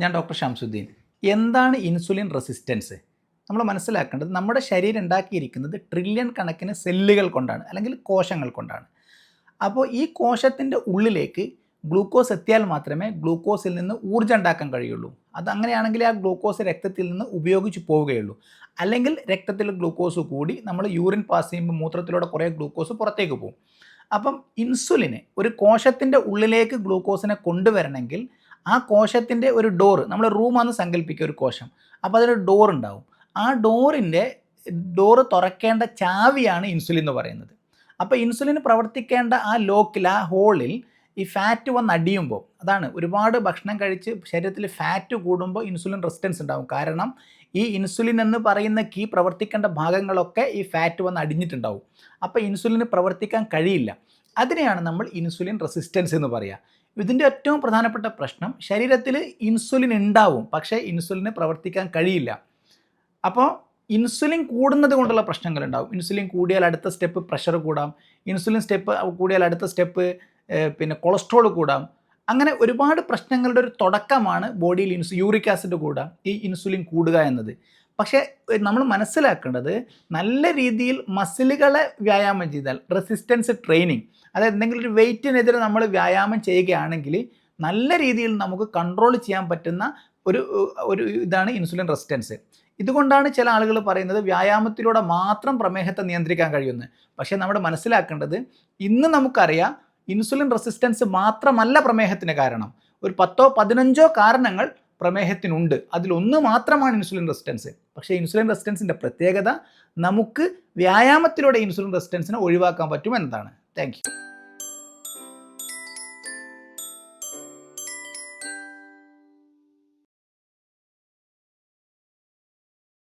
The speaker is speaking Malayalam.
ഞാൻ ഡോക്ടർ ഷംസുദ്ദീൻ. എന്താണ് ഇൻസുലിൻ റെസിസ്റ്റൻസ്? നമ്മൾ മനസ്സിലാക്കേണ്ടത് നമ്മുടെ ശരീരം ഉണ്ടാക്കിയിരിക്കുന്നത് ട്രില്യൺ കണക്കിന് സെല്ലുകൾ കൊണ്ടാണ് അല്ലെങ്കിൽ കോശങ്ങൾ കൊണ്ടാണ്. അപ്പോൾ ഈ കോശത്തിന്റെ ഉള്ളിലേക്ക് ഗ്ലൂക്കോസ് എത്തിയാൽ മാത്രമേ ഗ്ലൂക്കോസിൽ നിന്ന് ഊർജം ഉണ്ടാക്കാൻ കഴിയുള്ളൂ. അത് അങ്ങനെയാണെങ്കിൽ ആ ഗ്ലൂക്കോസ് രക്തത്തിൽ നിന്ന് ഉപയോഗിച്ച് പോവുകയുള്ളൂ. അല്ലെങ്കിൽ രക്തത്തിൽ ഗ്ലൂക്കോസ് കൂടി നമ്മൾ യൂറിൻ പാസ് ചെയ്യുമ്പോൾ മൂത്രത്തിലൂടെ കുറേ ഗ്ലൂക്കോസ് പുറത്തേക്ക് പോകും. അപ്പം ഇൻസുലിന് ഒരു കോശത്തിന്റെ ഉള്ളിലേക്ക് ഗ്ലൂക്കോസിനെ കൊണ്ടുവരണമെങ്കിൽ ആ കോശത്തിന്റെ ഒരു ഡോർ നമ്മൾ റൂമാണെന്ന് സങ്കല്പിക്കുക ഒരു കോശം. അപ്പോൾ അതിനൊരു ഡോർ ഉണ്ടാവും. ആ ഡോറിന്റെ ഡോർ തുറക്കേണ്ട ചാവിയാണ് ഇൻസുലിൻ എന്ന് പറയുന്നത്. അപ്പോൾ ഇൻസുലിൻ പ്രവർത്തിക്കേണ്ട ആ ലോക്കിൽ ആ ഹോളിൽ ഈ ഫാറ്റ് വന്ന് അടിയുമ്പോൾ അതാണ് ഒരുപാട് ഭക്ഷണം കഴിച്ച് ശരീരത്തിൽ ഫാറ്റ് കൂടുമ്പോൾ ഇൻസുലിൻ റെസിസ്റ്റൻസ് ഉണ്ടാവും. കാരണം ഈ ഇൻസുലിൻ എന്ന് പറയുന്ന കീ പ്രവർത്തിക്കേണ്ട ഭാഗങ്ങളൊക്കെ ഈ ഫാറ്റ് വന്ന് അടിഞ്ഞിട്ടുണ്ടാവും. അപ്പോൾ ഇൻസുലിന് പ്രവർത്തിക്കാൻ കഴിയില്ല. അതിനെയാണ് നമ്മൾ ഇൻസുലിൻ റെസിസ്റ്റൻസ് എന്ന് പറയുക ഇതിന്റെ ഏറ്റവും പ്രധാനപ്പെട്ട പ്രശ്നം ശരീരത്തിൽ ഇൻസുലിൻ ഉണ്ടാവും പക്ഷേ ഇൻസുലിന് പ്രവർത്തിക്കാൻ കഴിയില്ല. അപ്പോൾ ഇൻസുലിൻ കൂടുന്നത് കൊണ്ടുള്ള പ്രശ്നങ്ങൾ ഉണ്ടാവും. ഇൻസുലിൻ കൂടിയാൽ അടുത്ത സ്റ്റെപ്പ് പ്രഷർ കൂടാം. ഇൻസുലിൻ സ്റ്റെപ്പ് കൂടിയാൽ അടുത്ത സ്റ്റെപ്പ് പിന്നെ കൊളസ്ട്രോൾ കൂടാം. അങ്ങനെ ഒരുപാട് പ്രശ്നങ്ങളുടെ ഒരു തുടക്കമാണ് ബോഡിയിൽ ഇൻസു യൂറിക് ആസിഡ് കൂടാം ഈ ഇൻസുലിൻ കൂടുക എന്നത്. പക്ഷേ നമ്മൾ മനസ്സിലാക്കേണ്ടത് നല്ല രീതിയിൽ മസിലുകളെ വ്യായാമം ചെയ്താൽ റെസിസ്റ്റൻസ് ട്രെയിനിങ് അതായത് എന്തെങ്കിലും ഒരു വെയിറ്റിനെതിരെ നമ്മൾ വ്യായാമം ചെയ്യുകയാണെങ്കിൽ നല്ല രീതിയിൽ നമുക്ക് കൺട്രോൾ ചെയ്യാൻ പറ്റുന്ന ഒരു ഒരു ഇതാണ് ഇൻസുലിൻ റെസിസ്റ്റൻസ് ഇതുകൊണ്ടാണ് ചില ആളുകൾ പറയുന്നത് വ്യായാമത്തിലൂടെ മാത്രം പ്രമേഹത്തെ നിയന്ത്രിക്കാൻ കഴിയുന്നത് പക്ഷേ നമ്മൾ മനസ്സിലാക്കേണ്ടത് ഇന്ന് നമുക്കറിയാം ഇൻസുലിൻ റെസിസ്റ്റൻസ് മാത്രമല്ല പ്രമേഹത്തിന് കാരണം. ഒരു പത്തോ പതിനഞ്ചോ കാരണങ്ങൾ പ്രമേഹത്തിനുണ്ട്. അതിലൊന്ന് മാത്രമാണ് ഇൻസുലിൻ റെസിസ്റ്റൻസ് പക്ഷേ ഇൻസുലിൻ റെസിസ്റ്റൻസിന്റെ പ്രത്യേകത നമുക്ക് വ്യായാമത്തിലൂടെ ഇൻസുലിൻ റെസിസ്റ്റൻസിനെ ഒഴിവാക്കാൻ പറ്റും എന്നതാണ് താങ്ക്